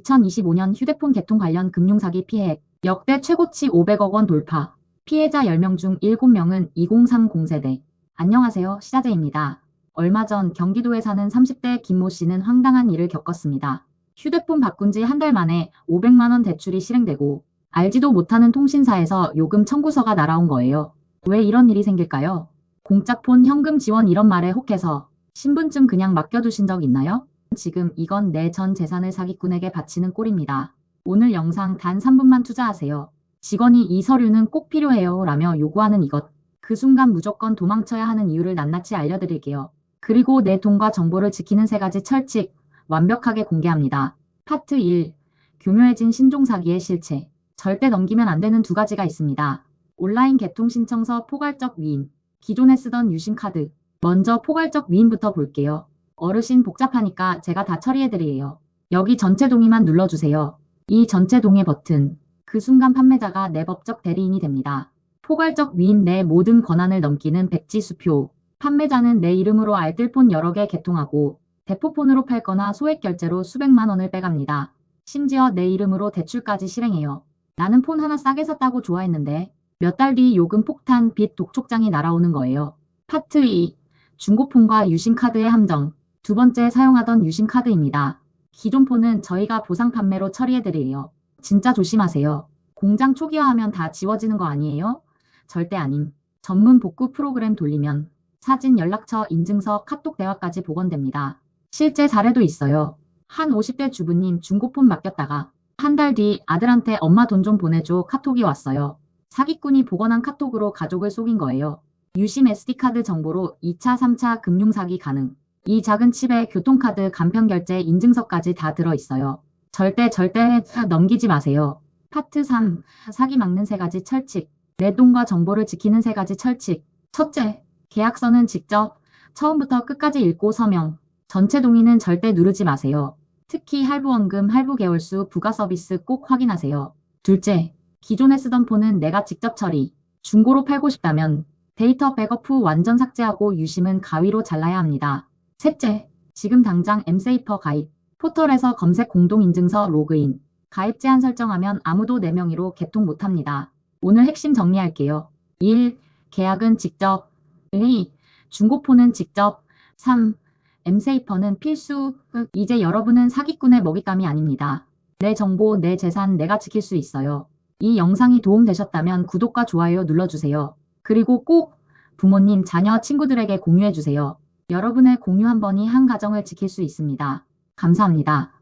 2025년 휴대폰 개통 관련 금융사기 피해 역대 최고치 500억 원 돌파. 피해자 10명 중 7명은 2030 세대. 안녕하세요. 시자재입니다. 얼마 전 경기도에 사는 30대 김모 씨는 황당한 일을 겪었습니다. 휴대폰 바꾼 지 한 달 만에 500만 원 대출이 실행되고 알지도 못하는 통신사에서 요금 청구서가 날아온 거예요. 왜 이런 일이 생길까요? 공짜폰 현금 지원 이런 말에 혹해서 신분증 그냥 맡겨두신 적 있나요? 지금 이건 내 전 재산을 사기꾼에게 바치는 꼴입니다. 오늘 영상 단 3분만 투자하세요. 직원이 이 서류는 꼭 필요해요 라며 요구하는 이것. 그 순간 무조건 도망쳐야 하는 이유를 낱낱이 알려드릴게요. 그리고 내 돈과 정보를 지키는 세 가지 철칙 완벽하게 공개합니다. 파트 1. 교묘해진 신종 사기의 실체. 절대 넘기면 안 되는 두 가지가 있습니다. 온라인 개통 신청서 포괄적 위임. 기존에 쓰던 유심카드. 먼저 포괄적 위임부터 볼게요. 어르신 복잡하니까 제가 다 처리해드리에요. 여기 전체 동의만 눌러주세요. 이 전체 동의 버튼. 그 순간 판매자가 내 법적 대리인이 됩니다. 포괄적 위임 내 모든 권한을 넘기는 백지 수표. 판매자는 내 이름으로 알뜰폰 여러 개 개통하고 대포폰으로 팔거나 소액 결제로 수백만 원을 빼갑니다. 심지어 내 이름으로 대출까지 실행해요. 나는 폰 하나 싸게 샀다고 좋아했는데 몇 달 뒤 요금 폭탄 빚 독촉장이 날아오는 거예요. 파트 2. 중고폰과 유심카드의 함정. 두 번째 사용하던 유심 카드입니다. 기존 폰은 저희가 보상 판매로 처리해드려요. 진짜 조심하세요. 공장 초기화하면 다 지워지는 거 아니에요? 절대 아님. 전문 복구 프로그램 돌리면 사진, 연락처, 인증서, 카톡 대화까지 복원됩니다. 실제 사례도 있어요. 한 50대 주부님 중고폰 맡겼다가 한 달 뒤 아들한테 엄마 돈 좀 보내줘 카톡이 왔어요. 사기꾼이 복원한 카톡으로 가족을 속인 거예요. 유심 SD카드 정보로 2차, 3차 금융사기 가능. 이 작은 칩에 교통카드 간편결제 인증서까지 다 들어있어요. 절대 절대 넘기지 마세요. 파트 3. 사기 막는 세 가지 철칙. 내 돈과 정보를 지키는 세 가지 철칙. 첫째, 계약서는 직접 처음부터 끝까지 읽고 서명. 전체 동의는 절대 누르지 마세요. 특히 할부원금, 할부 개월수, 부가 서비스 꼭 확인하세요. 둘째, 기존에 쓰던 폰은 내가 직접 처리. 중고로 팔고 싶다면 데이터 백업 후 완전 삭제하고 유심은 가위로 잘라야 합니다. 셋째, 지금 당장 엠세이퍼 가입. 포털에서 검색 공동인증서 로그인. 가입 제한 설정하면 아무도 내 명의로 개통 못합니다. 오늘 핵심 정리할게요. 1. 계약은 직접. 2. 중고폰은 직접. 3. 엠세이퍼는 필수. 이제 여러분은 사기꾼의 먹잇감이 아닙니다. 내 정보, 내 재산 내가 지킬 수 있어요. 이 영상이 도움되셨다면 구독과 좋아요 눌러주세요. 그리고 꼭 부모님, 자녀, 친구들에게 공유해주세요. 여러분의 공유 한 번이 한 가정을 지킬 수 있습니다. 감사합니다.